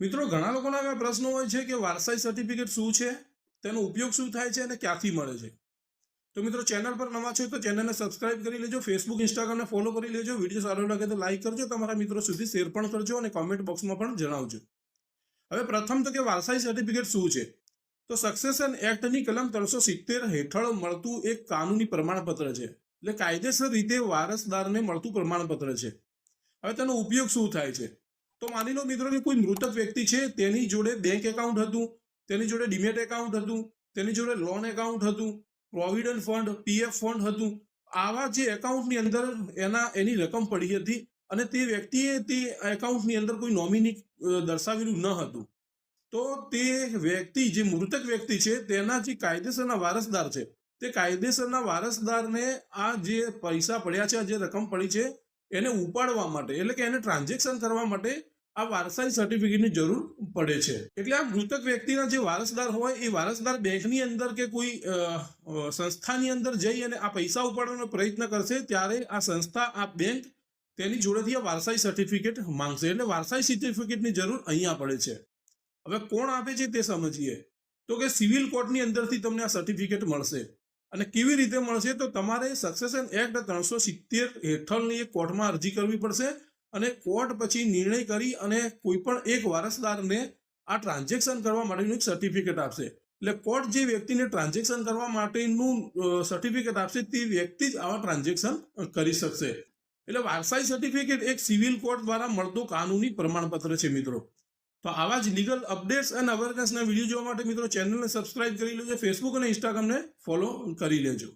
મિત્રો, ઘણા લોકોના એવા પ્રશ્નો હોય છે કે વારસાઈ સર્ટિફિકેટ શું છે? તેનો ઉપયોગ શું થાય છે અને ક્યાંથી મળે છે? તો મિત્રો, ચેનલ પર નવા છો તો ચેનલને સબસ્ક્રાઇબ કરી લેજો ફેસબુક ઇન્સ્ટાગ્રામને ફોલો કરી લેજો, વીડિયો સારો લાગે તો લાઈક કરજો, તમારા મિત્રો સુધી શેર પણ કરજો અને કોમેન્ટ બોક્સમાં પણ જણાવજો. હવે પ્રથમ તો કે વારસાઈ સર્ટિફિકેટ શું છે? તો સક્સેશન એક્ટની કલમ ત્રણસો સિત્તેર હેઠળ મળતું એક કાનૂની પ્રમાણપત્ર છે. એટલે કાયદેસર રીતે વારસદારને મળતું પ્રમાણપત્ર છે. હવે તેનો ઉપયોગ શું થાય છે? તો માની લો મિત્રો કે કોઈ મૃતક વ્યક્તિ છે, તેની જોડે બેંક એકાઉન્ટ હતું, તેની જોડે ડીમેટ એકાઉન્ટ હતું, તેની જોડે લોન એકાઉન્ટ હતું પ્રોવિડન્ટ ફંડ પીએફ ફંડ હતું, આવા જે એકાઉન્ટની અંદર એના, એની રકમ પડી હતી અને તે વ્યક્તિએ તે એકાઉન્ટની અંદર કોઈ નોમિની દર્શાવેલું ન હતું. તો તે વ્યક્તિ, જે મૃતક વ્યક્તિ છે, તેના જે કાયદેસરના વારસદાર છે, તે કાયદેસરના વારસદારને આ જે પૈસા પડ્યા છે, આ જે રકમ પડી છે એને ઉપાડવા માટે, એટલે કે એને ટ્રાન્ઝેક્શન કરવા માટે આ વારસાઈ સર્ટિફિકેટની જરૂર પડે છે. એટલે આ મૃતક વ્યક્તિના જે વારસદાર હોય, એ વારસદાર બેંકની અંદર કે કોઈ સંસ્થાની અંદર જઈ અને આ પૈસા ઉપાડવાનો પ્રયત્ન કરશે, ત્યારે આ સંસ્થા, આ બેંક તેની જોડેથી આ વારસાઈ સર્ટિફિકેટ માંગશે. એટલે વારસાઈ સર્ટિફિકેટની જરૂર અહીંયા પડે છે. હવે કોણ આપે છે તે સમજીએ. તો કે સિવિલ કોર્ટની અંદરથી તમને આ સર્ટિફિકેટ મળશે. અને કેવી રીતે મળશે તો તમારે સક્સેશન એક્ટ ત્રણસો સિત્તેર હેઠળની એક કોર્ટમાં અરજી કરવી પડશે અને કોર્ટ પછી નિર્ણય કરી અને કોઈ પણ એક વારસદારને આ ટ્રાન્ઝેક્શન કરવા માટેનું એક સર્ટિફિકેટ આપશે. એટલે કોર્ટ જે વ્યક્તિને ટ્રાન્ઝેક્શન કરવા માટેનું સર્ટિફિકેટ આપશે તે વ્યક્તિ જ આવા ટ્રાન્ઝેક્શન કરી શકશે. એટલે વારસાઈ સર્ટિફિકેટ એક સિવિલ કોર્ટ દ્વારા મળતું કાનૂની પ્રમાણપત્ર છે મિત્રો. તો આવા જ લીગલ અપડેટ્સ અને અવેરનેસના વીડિયો જોવા માટે મિત્રો ચેનલને સબસ્ક્રાઇબ કરી લેજો ફેસબુક અને ઇન્સ્ટાગ્રામને ફોલો કરી લેજો.